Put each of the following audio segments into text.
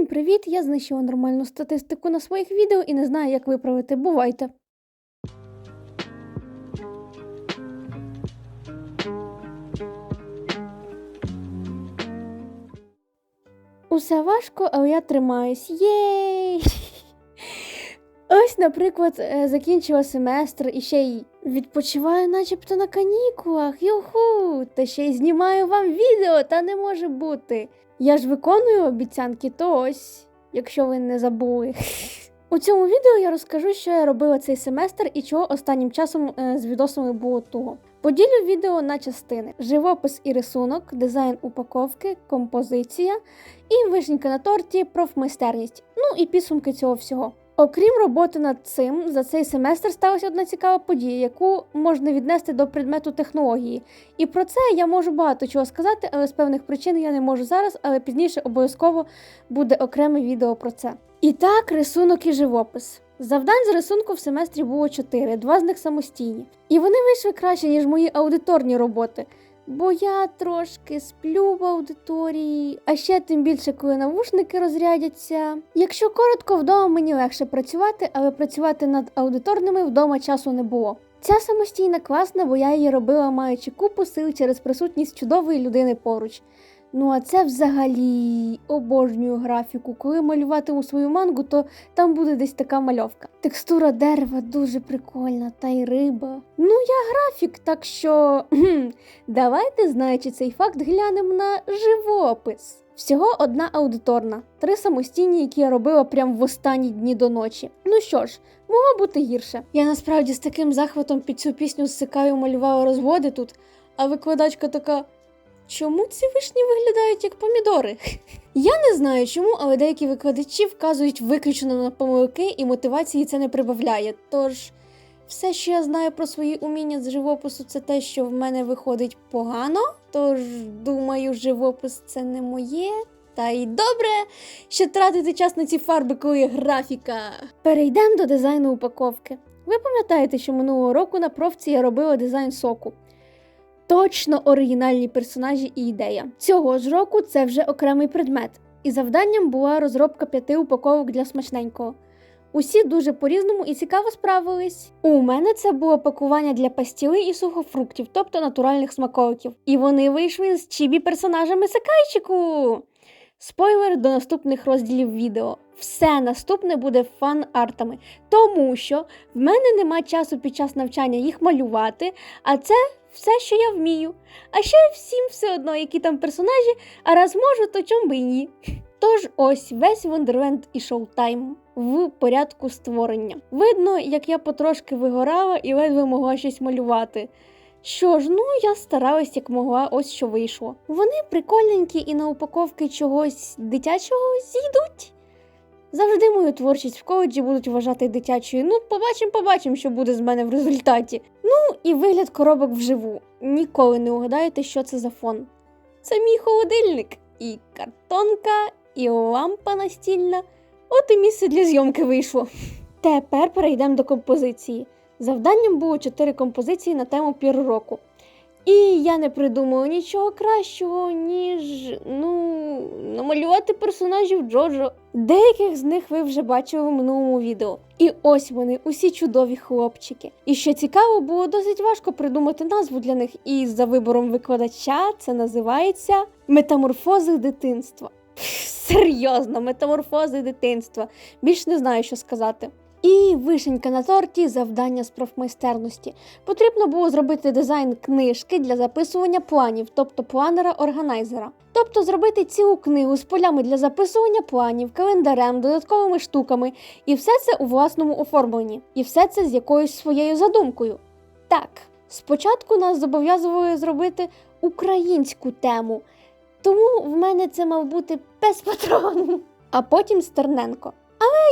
Всім привіт! Я знищила нормальну статистику на своїх відео і не знаю, як виправити. Бувайте! Усе важко, але я тримаюсь. Єй! Ось, наприклад, е, закінчила семестр і ще й відпочиваю, начебто на канікулах. Юху! Та ще й знімаю вам відео, та не може бути. Я ж виконую обіцянки, то ось, якщо ви не забули. У цьому відео я розкажу, що я робила цей семестр і чого останнім часом е, з відосами було туго. Поділю відео на частини: живопис і рисунок, дизайн упаковки, композиція і вишенька на торті, профмайстерність. Ну і підсумки цього всього. Окрім роботи над цим, за цей семестр сталася одна цікава подія, яку можна віднести до предмету технології. І про це я можу багато чого сказати, але з певних причин я не можу зараз, але пізніше обов'язково буде окреме відео про це. І так, рисунок і живопис. Завдань з рисунку в семестрі було чотири, два з них самостійні. І вони вийшли краще, ніж мої аудиторні роботи. Бо я трошки сплю в аудиторії, а ще тим більше, коли навушники розрядяться. Якщо коротко, вдома мені легше працювати, але працювати над аудиторними вдома часу не було. Ця самостійна класна, бо я її робила, маючи купу сил через присутність чудової людини поруч. Ну а це взагалі обожнюю графіку. Коли малюватиму свою мангу, то там буде десь така мальовка. Текстура дерева дуже прикольна, та й риба. Ну, я графік, так що давайте, знаючи цей факт, глянемо на живопис. Всього одна аудиторна, три самостійні, які я робила прямо в останні дні до ночі. Ну що ж, могло бути гірше. Я насправді з таким захватом під цю пісню зсикаю малювала розводи тут, а викладачка така. Чому ці вишні виглядають як помідори? Я не знаю чому, але деякі викладачі вказують виключно на помилки, і мотивації це не прибавляє. Тож, все, що я знаю про свої уміння з живопису, це те, що в мене виходить погано. Тож, думаю, живопис це не моє. Та й добре, що тратити час на ці фарби, коли є графіка. Перейдемо до дизайну упаковки. Ви пам'ятаєте, що минулого року на профці я робила дизайн соку. Точно оригінальні персонажі і ідея. Цього ж року це вже окремий предмет, і завданням була розробка п'яти упаковок для смачненького. Усі дуже по-різному і цікаво справились. У мене це було пакування для пастіли і сухофруктів, тобто натуральних смаколиків. І вони вийшли з чібі персонажами Секайчику. Спойлер до наступних розділів відео. Все наступне буде фан-артами, тому що в мене нема часу під час навчання їх малювати, а це все, що я вмію. А ще всім все одно, які там персонажі, а раз можу, то чом би і ні. Тож ось весь Вондерленд і шоутайм в порядку створення. Видно, як я потрошки вигорала і ледве могла щось малювати. Що ж, ну я старалась як могла, ось що вийшло. Вони прикольненькі і на упаковки чогось дитячого зійдуть. Завжди мою творчість в коледжі будуть вважати дитячою. Ну, побачимо, побачимо, що буде з мене в результаті. Ну і вигляд коробок вживу. Ніколи не угадаєте, що це за фон. Це мій холодильник, і картонка, і лампа настільна. От і місце для зйомки вийшло. Тепер перейдемо до композиції. Завданням було чотири композиції на тему пір року. І я не придумала нічого кращого, ніж ну, намалювати персонажів Джоджо. Деяких з них ви вже бачили в минулому відео. І ось вони, усі чудові хлопчики. І що цікаво, було досить важко придумати назву для них. І за вибором викладача це називається Метаморфози дитинства. Серйозно, метаморфози дитинства. Більш не знаю, що сказати. І вишенька на торті завдання з профмайстерності. Потрібно було зробити дизайн книжки для записування планів, тобто планера-органайзера. Тобто зробити цілу книгу з полями для записування планів, календарем, додатковими штуками, і все це у власному оформленні, і все це з якоюсь своєю задумкою. Так, спочатку нас зобов'язували зробити українську тему, тому в мене це мав бути без патрону, а потім Стерненко.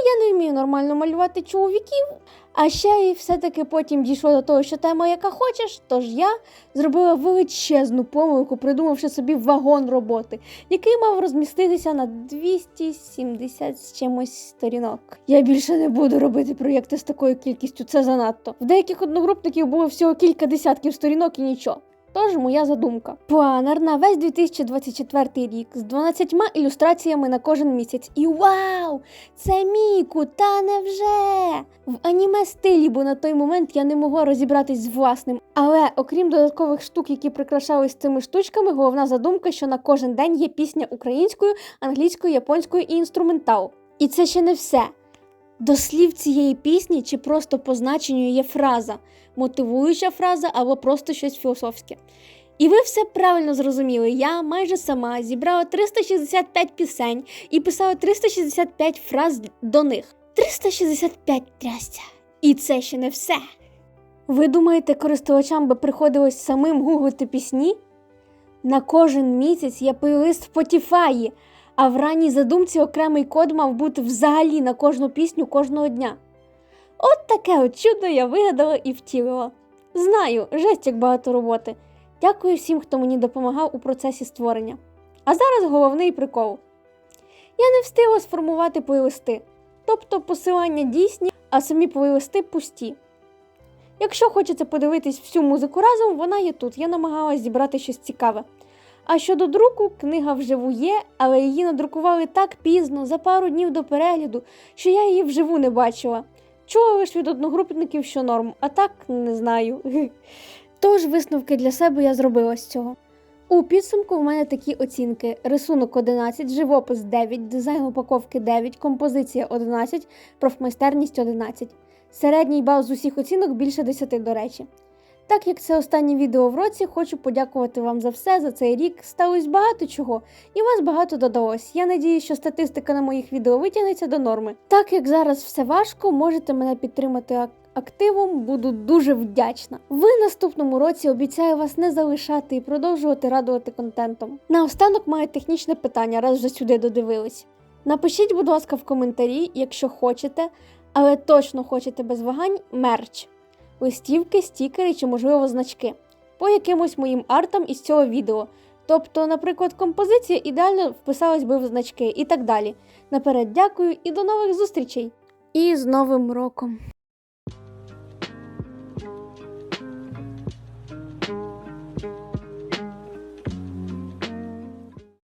Я не вмію нормально малювати чоловіків, а ще й все-таки потім дійшло до того, що тема яка хочеш, тож я зробила величезну помилку, придумавши собі вагон роботи, який мав розміститися на 270 з чимось сторінок. Я більше не буду робити проєкти з такою кількістю, це занадто. В деяких одногрупників було всього кілька десятків сторінок і нічого. Тож моя задумка. Планер на весь 2024 рік з 12 ілюстраціями на кожен місяць. І вау! Це Міку, та невже! В аніме стилі, бо на той момент я не могла розібратись з власним. Але окрім додаткових штук, які прикрашались цими штучками, головна задумка, що на кожен день є пісня українською, англійською, японською і інструментал. І це ще не все. До слів цієї пісні чи просто по значенню є фраза, мотивуюча фраза або просто щось філософське. І ви все правильно зрозуміли. Я майже сама зібрала 365 пісень і писала 365 фраз до них. 365 трясця. І це ще не все. Ви думаєте, користувачам би приходилось самим гуглити пісні? На кожен місяць є плейлист в Spotify, а в ранній задумці окремий код мав бути взагалі на кожну пісню кожного дня. От таке от чудо я вигадала і втілила. Знаю, жесть як багато роботи. Дякую всім, хто мені допомагав у процесі створення. А зараз головний прикол. Я не встигла сформувати плейлисти, тобто посилання дійсні, а самі плейлисти пусті. Якщо хочете подивитись всю музику разом, вона є тут. Я намагалась зібрати щось цікаве. А щодо друку, книга вживу є, але її надрукували так пізно, за пару днів до перегляду, що я її вживу не бачила. Чула лише від одногрупників, що норм, а так не знаю. Тож висновки для себе я зробила з цього. У підсумку в мене такі оцінки: рисунок 11, живопис 9, дизайн упаковки 9, композиція 11, профмайстерність 11. Середній бал з усіх оцінок більше 10, до речі. Так як це останнє відео в році, хочу подякувати вам за все за цей рік. Сталося багато чого, і вас багато додалось. Я надію, що статистика на моїх відео витягнеться до норми. Так як зараз все важко, можете мене підтримати ак- активом, буду дуже вдячна. В наступному році обіцяю вас не залишати і продовжувати радувати контентом. Наостанок маю технічне питання, раз вже сюди додивились. Напишіть, будь ласка, в коментарі, якщо хочете, але точно хочете без вагань мерч листівки, стікери чи, можливо, значки по якимось моїм артам із цього відео. Тобто, наприклад, композиція ідеально вписалась би в значки і так далі. Наперед дякую і до нових зустрічей! І з Новим роком!